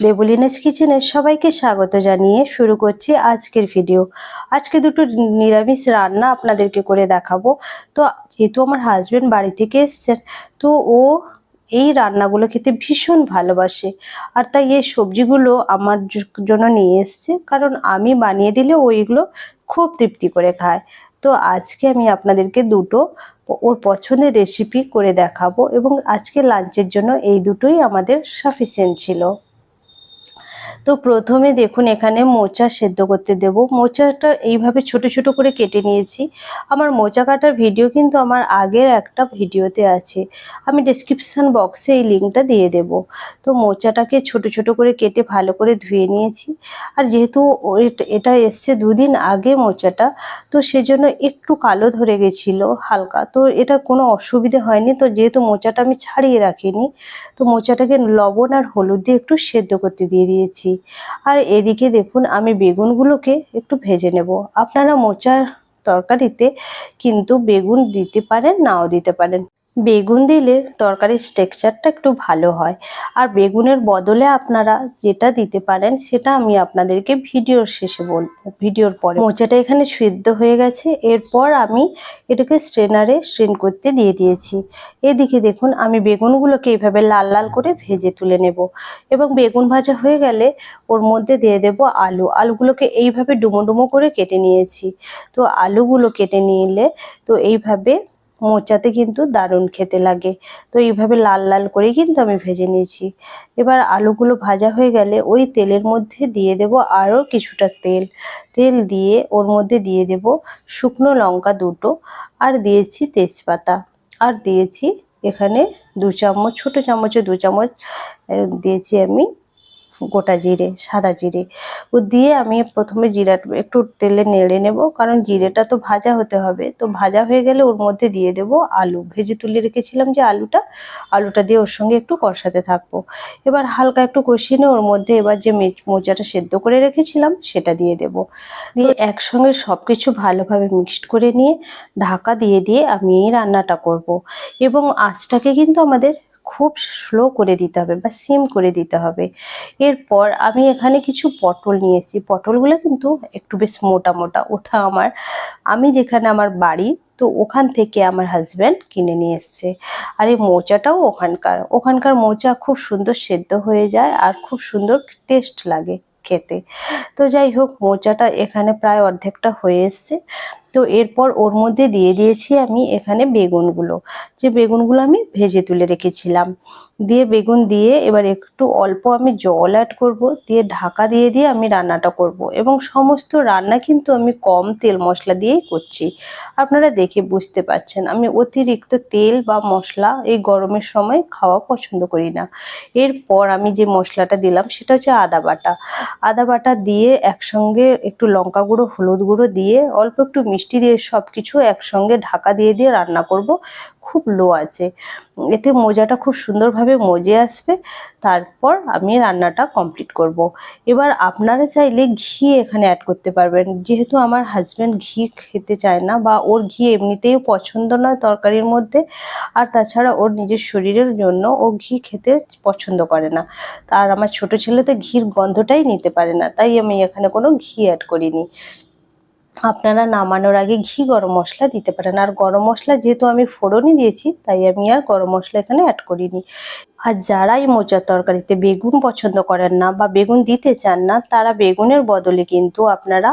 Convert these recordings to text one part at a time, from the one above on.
দেবলিনাস কিচেনের সবাইকে স্বাগত জানিয়ে শুরু করছি আজকের ভিডিও। আজকে দুটো নিরামিষ রান্না আপনাদেরকে করে দেখাবো। তো যেহেতু আমার হাজব্যান্ড বাড়ি থেকে এসছেন, তো ও এই রান্নাগুলো খেতে ভীষণ ভালোবাসে। আর তাই এই সবজিগুলো আমার জন্য নিয়ে এসছে। কারণ আমি বানিয়ে দিলে ও এগুলো খুব তৃপ্তি করে খায়। তো আজকে আমি আপনাদেরকে দুটো ওর পছন্দের রেসিপি করে দেখাবো এবং আজকে লাঞ্চের জন্য এই দুটোই আমাদের সাফিসিয়েন্ট ছিল। তো প্রথমে দেখুন এখানে মোচা সেদ্ধ করতে দেব। মোচাটা এইভাবে ছোট ছোট করে কেটে নিয়েছি। আমার মোচা কাটার ভিডিও কিন্তু আমার আগের একটা ভিডিওতে আছে। আমি ডেসক্রিপশন বক্সে এই লিঙ্কটা দিয়ে দেব। তো মোচাটাকে ছোট ছোট করে কেটে ভালো করে ধুয়ে নিয়েছি। আর যেহেতু এটা এসছে দুদিন আগে মোচাটা, তো সেজন্য একটু কালো ধরে গেছিল হালকা। তো এটা কোনো অসুবিধে হয়নি। তো যেহেতু মোচাটা আমি ছাড়িয়ে রাখিনি, তো মোচাটাকে লবণ আর হলুদ দিয়ে একটু সেদ্ধ করতে দিয়ে দিয়েছি। আর এদিকে দেখুন, আমি বেগুনগুলোকে একটু ভেজে নেব। আপনারা মোচার তরকারিতে কিন্তু বেগুন দিতে পারেন, নাও দিতে পারেন। বেগুন দিলে তরকারির টেক্সচারটা একটু ভালো হয়। আর বেগুনের বদলে আপনারা যেটা দিতে পারেন, সেটা আমি আপনাদেরকে ভিডিওর শেষে বলব। ভিডিওর পরে। মোচাটা এখানে সিদ্ধ হয়ে গেছে। এরপর আমি এটাকে স্ট্রেনারে স্ট্রেন করতে দিয়ে দিয়েছি। এদিকে দেখুন, আমি বেগুনগুলোকে এইভাবে লাল লাল করে ভেজে তুলে নেব। এবং বেগুন ভাজা হয়ে গেলে ওর মধ্যে দিয়ে দেব আলু। আলুগুলোকে এইভাবে ডুমো ডুমো করে কেটে নিয়েছি। তো আলুগুলো কেটে নিলে তো এইভাবে মোচাতে কিন্তু দারুণ খেতে লাগে। তো এইভাবে লাল লাল করে কিন্তু আমি ভেজে নিয়েছি। এবার আলুগুলো ভাজা হয়ে গেলে ওই তেলের মধ্যে দিয়ে দেব আরও কিছুটা তেল। তেল দিয়ে ওর মধ্যে দিয়ে দেব শুকনো লঙ্কা দুটো আর দিয়েছি তেজপাতা। আর দিয়েছি এখানে দু চামচ, ছোটো চামচে দু চামচ দিয়েছি আমি গোটা জিরে, সাদা জিরে। ও দিয়ে আমি প্রথমে জিরা একটু তেলে নেড়ে নেব, কারণ জিরেটা তো ভাজা হতে হবে। তো ভাজা হয়ে গেলে ওর মধ্যে দিয়ে দেব আলু। ভেজে তুলে রেখেছিলাম যে আলুটা আলুটা দিয়ে ওর সঙ্গে একটু কষাতে থাকব। এবার হালকা একটু কষিয়ে নিয়ে ওর মধ্যে এবার যে মেচ- মোচাটা সেদ্ধ করে রেখেছিলাম, সেটা দিয়ে দেব। দিয়ে একসঙ্গে সব কিছু ভালোভাবে মিক্সড করে নিয়ে ঢাকা দিয়ে দিয়ে আমি রান্নাটা করব। এবং আঁচটাকে কিন্তু আমাদের খুব স্লো করে দিতে হবে বা সিম করে দিতে হবে। এরপর আমি এখানে কিছু পটল নিয়ে এসেছি। পটলগুলো কিন্তু একটু বেশ মোটা মোটা, ওঠা আমার। আমি যেখানে আমার বাড়ি, তো ওখান থেকে আমার হাজব্যান্ড কিনে নিয়ে এসছে। আর এই মোচাটাও ওখানকার। ওখানকার মোচা খুব সুন্দর সেদ্ধ হয়ে যায় আর খুব সুন্দর টেস্ট লাগে। খেতে। তো যাই হোক, মোচাটা এখানে প্রায় অর্ধেকটা হয়ে এসছে। তো এরপর ওর মধ্যে দিয়ে দিয়েছি আমি এখানে বেগুনগুলো। যে বেগুনগুলো আমি ভেজে তুলে রেখেছিলাম। দিয়ে বেগুন দিয়ে এবার একটু অল্প আমি জল অ্যাড করব। দিয়ে ঢাকা দিয়ে দিয়ে আমি রান্নাটা করব। এবং সমস্ত রান্না কিন্তু আমি কম তেল মশলা দিয়েই করছি। আপনারা দেখে বুঝতে পারছেন, আমি অতিরিক্ত তেল বা মশলা এই গরমের সময় খাওয়া পছন্দ করি না। এরপর আমি যে মশলাটা দিলাম, সেটা হচ্ছে আদা বাটা। আদা বাটা দিয়ে একসঙ্গে একটু লঙ্কা গুঁড়ো, হলুদ গুঁড়ো দিয়ে অল্প একটু মিষ্টি দিয়ে সব কিছু একসঙ্গে ঢাকা দিয়ে দিয়ে রান্না করব। খুব লো আছে। এতে মোজাটা খুব সুন্দরভাবে মজে আসবে। তারপর আমি রান্নাটা কমপ্লিট করব। এবার আপনারা চাইলে ঘি এখানে অ্যাড করতে পারবেন। যেহেতু আমার হাজব্যান্ড ঘি খেতে চায় না বা ওর ঘি এমনিতেই পছন্দ নয় তরকারির মধ্যে, আর তাছাড়া ওর নিজের শরীরের জন্য ও ঘি খেতে পছন্দ করে না। আর আমার ছোট ছেলে তো ঘির গন্ধটাই নিতে পারে না, তাই আমি এখানে কোনো ঘি অ্যাড করিনি। আপনারা নামানোর আগে ঘি গরম মশলা দিতে পারেন। আর গরম মশলা যেহেতু আমি ফোড়নই দিয়েছি তাই আমি আর গরম মশলা এখানে অ্যাড করিনি। আর যারাই মোচার তরকারিতে বেগুন পছন্দ করেন না বা বেগুন দিতে চান না তারা বেগুনের বদলে কিন্তু আপনারা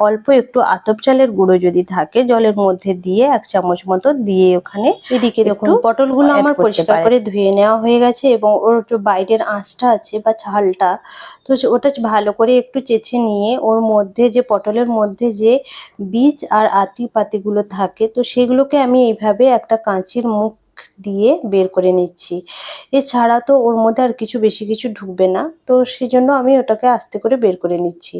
অল্প একটু আতপ চালের গুঁড়ো যদি থাকে জলের মধ্যে দিয়ে এক চামচ মতো দিয়ে ওখানে এদিকে দেখুন পটলগুলো আমার পরিষ্কার করে ধুয়ে নেওয়া হয়ে গেছে এবং ওর একটু বাইরের আঁচটা আছে বা ছালটা তো ওটা ভালো করে একটু চেঁচে নিয়ে ওর মধ্যে যে পটলের মধ্যে যে বীজ আর আতি পাতিগুলো থাকে, তো সেগুলোকে আমি এইভাবে একটা কাঁচির মুখ দিয়ে বের করে নিচ্ছি। এছাড়া তো ওর মধ্যে আর কিছু বেশি কিছু ঢুকবে না, তো সেজন্য আমি ওটাকে আস্তে করে বের করে নিচ্ছি।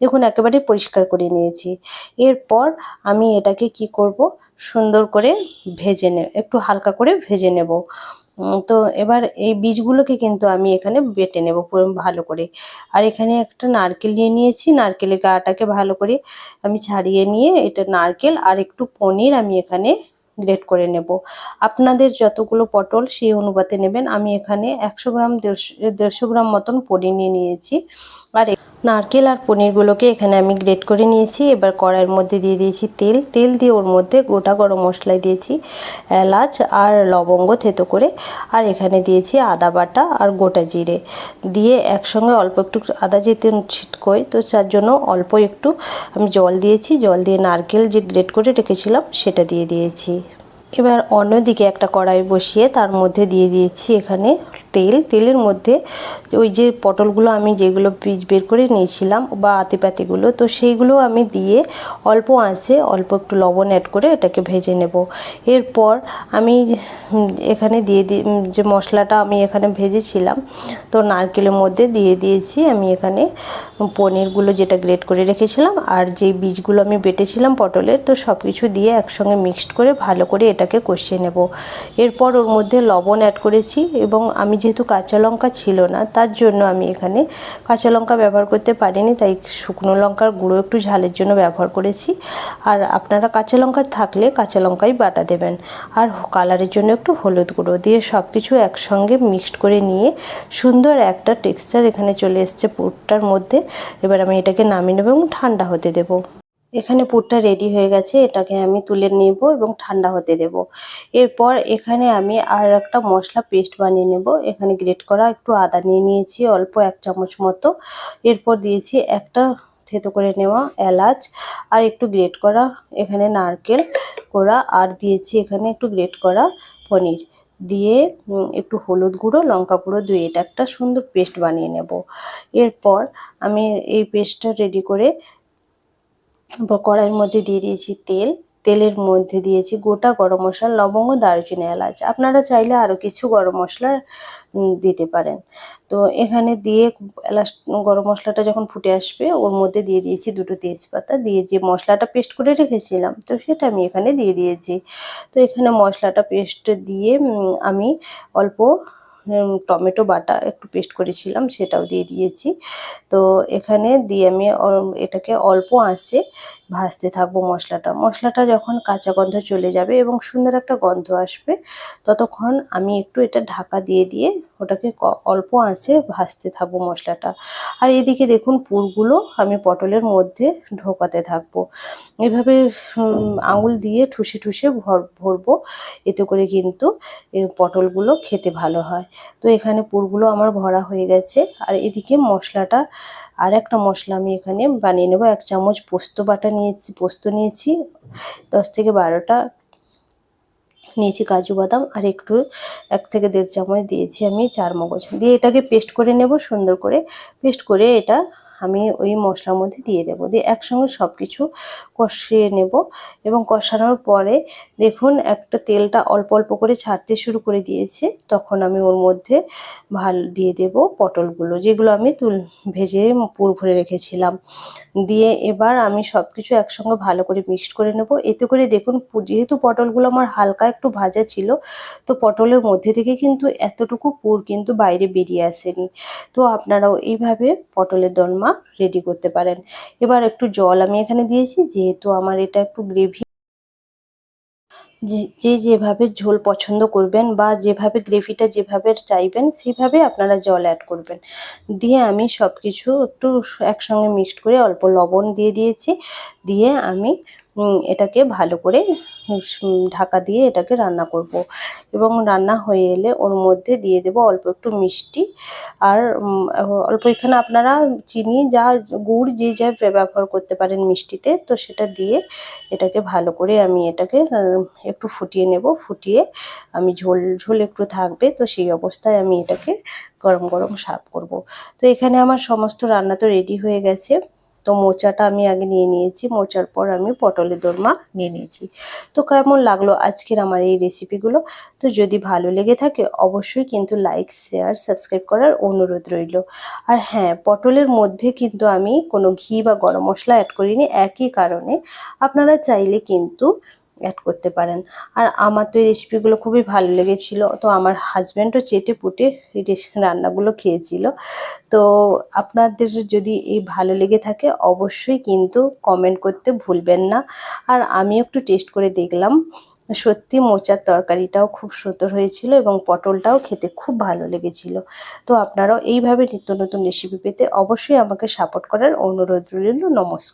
দেখুন, একেবারে পরিষ্কার করে নিয়েছি। এরপর আমি এটাকে কি করব? সুন্দর করে ভেজে নেব একটু হালকা করে ভেজে নেব। তো এবার এই বীজগুলোকে কিন্তু আমি এখানে বেটে নেব পুরো ভালো করে। আর এখানে একটা নারকেল নিয়ে নিয়েছি, নারকেলের গাটাকে ভালো করে আমি ছাড়িয়ে নিয়ে এটা নারকেল আর একটু পনির আমি এখানে গ্রেট করে নেব। আপনাদের যতগুলো পটল সেই অনুপাতে নেবেন। আমি এখানে একশো গ্রাম, দেড়শো দেড়শো গ্রাম মতন পনির নিয়ে নিয়েছি। আর নারকেল আর পনিরগুলোকে এখানে আমি গ্রেট করে নিয়েছি। এবার কড়াইয়ের মধ্যে দিয়ে দিয়েছি তেল। তেল দিয়ে ওর মধ্যে গোটা গরম মশলাই দিয়েছি এলাচ আর লবঙ্গ থেতো করে। আর এখানে দিয়েছি আদা বাটা আর গোটা জিরে। দিয়ে একসঙ্গে অল্প একটু আদা যেতে ছিটকোয় তো তার জন্য অল্প একটু আমি জল দিয়েছি। জল দিয়ে নারকেল যে গ্রেট করে রেখেছিলাম, সেটা দিয়ে দিয়েছি। এবার অন্যদিকে একটা কড়াই বসিয়ে তার মধ্যে দিয়ে দিয়েছি এখানে তেল। তেলের মধ্যে ওই যে পটলগুলো আমি যেগুলো বীজ বের করে নিয়েছিলাম বা আতিপাতিগুলো, তো সেইগুলো আমি দিয়ে অল্প আঁচে অল্প একটু লবণ অ্যাড করে এটাকে ভেজে নেব। এরপর আমি এখানে দিয়ে দিই যে মশলাটা আমি এখানে ভেজেছিলাম, তো নারকেলের মধ্যে দিয়ে দিয়েছি আমি এখানে পনিরগুলো যেটা গ্রেট করে রেখেছিলাম আর যে বীজগুলো আমি বেটেছিলাম পটলের, তো সব কিছু দিয়ে একসঙ্গে মিক্সড করে ভালো করে এটাকে কষিয়ে নেব। এরপর ওর মধ্যে লবণ অ্যাড করেছি এবং আমি যেহেতু কাঁচা লঙ্কা ছিল না, তার জন্য আমি এখানে কাঁচা লঙ্কা ব্যবহার করতে পারিনি, তাই শুকনো লঙ্কার গুঁড়ো একটু ঝালের জন্য ব্যবহার করেছি। আর আপনারা কাঁচা লঙ্কা থাকলে কাঁচা লঙ্কাই বাটা দেবেন। আর কালারের জন্য একটু হলুদ গুঁড়ো দিয়ে সব কিছু একসঙ্গে মিক্সড করে নিয়ে সুন্দর একটা টেক্সচার এখানে চলে এসছে পুরটার মধ্যে। এবার আমি এটাকে নামিয়ে নেব এবং ঠান্ডা হতে দেবো। এখানে পুরটা রেডি হয়ে গেছে, এটাকে আমি তুলে নেব এবং ঠান্ডা হতে দেব। এরপর এখানে আমি আর একটা মশলা পেস্ট বানিয়ে নেব। এখানে গ্রেট করা একটু আদা নিয়ে নিয়েছি, অল্প এক চামচ মতো। এরপর দিয়েছি একটা থেতো করে নেওয়া এলাচ আর একটু গ্রেট করা এখানে নারকেল করা আর দিয়েছি এখানে একটু গ্রেট করা পনির। দিয়ে একটু হলুদ গুঁড়ো, লঙ্কা গুঁড়ো দিয়ে এটা একটা সুন্দর পেস্ট বানিয়ে নেব। এরপর আমি এই পেস্টটা রেডি করে কড়াইয়ের মধ্যে দিয়ে দিয়েছি তেল। তেলের মধ্যে দিয়েছি গোটা গরম মশলা, লবঙ্গ, দারুচিনি, এলাচ। আপনারা চাইলে আরও কিছু গরম মশলা দিতে পারেন। তো এখানে দিয়ে এলাচ, গরম মশলাটা যখন ফুটে আসবে, ওর মধ্যে দিয়ে দিয়েছি দুটো তেজপাতা। দিয়ে যে মশলাটা পেস্ট করে রেখেছিলাম, তো সেটা আমি এখানে দিয়ে দিয়েছি। তো এখানে মশলাটা পেস্ট দিয়ে আমি অল্প টমেটো বাটা একটু পেস্ট করেছিলাম, সেটাও দিয়ে দিয়েছি। তো এখানে দিয়ে আমি এটাকে অল্প আঁচে ভাজতে থাকব মশলাটা। মশলাটা যখন কাঁচা গন্ধ চলে যাবে এবং সুন্দর একটা গন্ধ আসবে, ততক্ষণ আমি একটু এটা ঢাকা দিয়ে দিয়ে ওটাকে অল্প আঁচে ভাজতে থাকব মশলাটা। আর এদিকে দেখুন পুরগুলো আমি পটলের মধ্যে ঢোকাতে থাকব। এভাবে আঙুল দিয়ে ঠুসে ঠুসে ভর, ভরবো। এতে করে কিন্তু পটলগুলো খেতে ভালো হয়। তো এখানে পুরগুলো আমার ভরা হয়ে গেছে। আর এদিকে মশলাটা আর একটা মশলা আমি এখানে বানিয়ে নেব। এক চামচ পোস্ত বাটা নিয়েছি, পোস্ত নিয়েছি। দশ থেকে বারোটা নিয়েছি কাজু বাদাম আর একটু, এক থেকে দেড় চামচ দিয়েছি আমি চার মগজ দিয়ে এটাকে পেস্ট করে নেব সুন্দর করে। পেস্ট করে এটা আমি ওই মশলার মধ্যে দিয়ে দেবো। দিয়ে একসঙ্গে সব কিছু কষিয়ে নেব এবং কষানোর পরে দেখুন একটা তেলটা অল্প অল্প করে ছাড়তে শুরু করে দিয়েছে। তখন আমি ওর মধ্যে ভালো দিয়ে দেব পটলগুলো, যেগুলো আমি তুল ভেজে পুর ভরে রেখেছিলাম। দিয়ে এবার আমি সব কিছু একসঙ্গে ভালো করে মিক্সড করে নেব। এতে করে দেখুন যেহেতু পটলগুলো আমার হালকা একটু ভাজা ছিল, তো পটলের মধ্যে থেকে কিন্তু এতটুকু পুর কিন্তু বাইরে বেরিয়ে আসেনি। তো আপনারাও এইভাবে পটলের দলমা রেডি করতে পারেন। এবার একটু জল আমি এখানে দিয়েছি, যেহেতু আমার এটা একটু গ্রেভি যে যেভাবে ঝোল পছন্দ করবেন বা যেভাবে গ্রেভিটা যেভাবে চাইবেন, সেভাবে আপনারা জল অ্যাড করবেন। দিয়ে আমি সব কিছু একটু একসঙ্গে মিক্সড করে অল্প লবণ দিয়ে দিয়েছি। দিয়ে আমি এটাকে ভালো করে ঢাকা দিয়ে এটাকে রান্না করব। এবং রান্না হয়ে এলে ওর মধ্যে দিয়ে দেব অল্প একটু মিষ্টি। আর অল্প এখানে আপনারা চিনি, যা গুড়, যে যা ব্যবহার করতে পারেন মিষ্টিতে, তো সেটা দিয়ে এটাকে ভালো করে আমি এটাকে একটু ফুটিয়ে নেব। ফুটিয়ে আমি ঝোল ঝোল একটু থাকবে, তো সেই অবস্থায় আমি এটাকে গরম গরম সার্ভ করব। তো এখানে আমার সমস্ত রান্না তো রেডি হয়ে গেছে। তো মোচাটা আমি আগে নিয়ে নিয়েছি, মোচার পর আমি পটলের দোরমা নিয়ে নিয়েছি। তো কেমন লাগল আজকের আমার এই রেসিপিগুলো তো যদি ভালো লেগে থাকে অবশ্যই কিন্তু লাইক শেয়ার সাবস্ক্রাইব করার অনুরোধ রইল। আর হ্যাঁ পটলের মধ্যে কিন্তু আমি কোনো ঘি বা গরম মশলা অ্যাড করিনি, একই কারণে। আপনারা চাইলে কিন্তু অ্যাড করতে পারেন। আর আমার তো এই রেসিপিগুলো খুবই ভালো লেগেছিল। তো আমার হাজব্যান্ডও চেটে পুটে রান্নাগুলো খেয়েছিল। তো আপনাদের যদি এই ভালো লেগে থাকে, অবশ্যই কিন্তু কমেন্ট করতে ভুলবেন না। আর আমি একটু টেস্ট করে দেখলাম, সত্যি মোচার তরকারিটাও খুব সুন্দর হয়েছিল এবং পটলটাও খেতে খুব ভালো লেগেছিল। তো আপনারাও এইভাবে নিত্য নতুন রেসিপি পেতে অবশ্যই আমাকে সাপোর্ট করার অনুরোধ রইল। নমস্কার।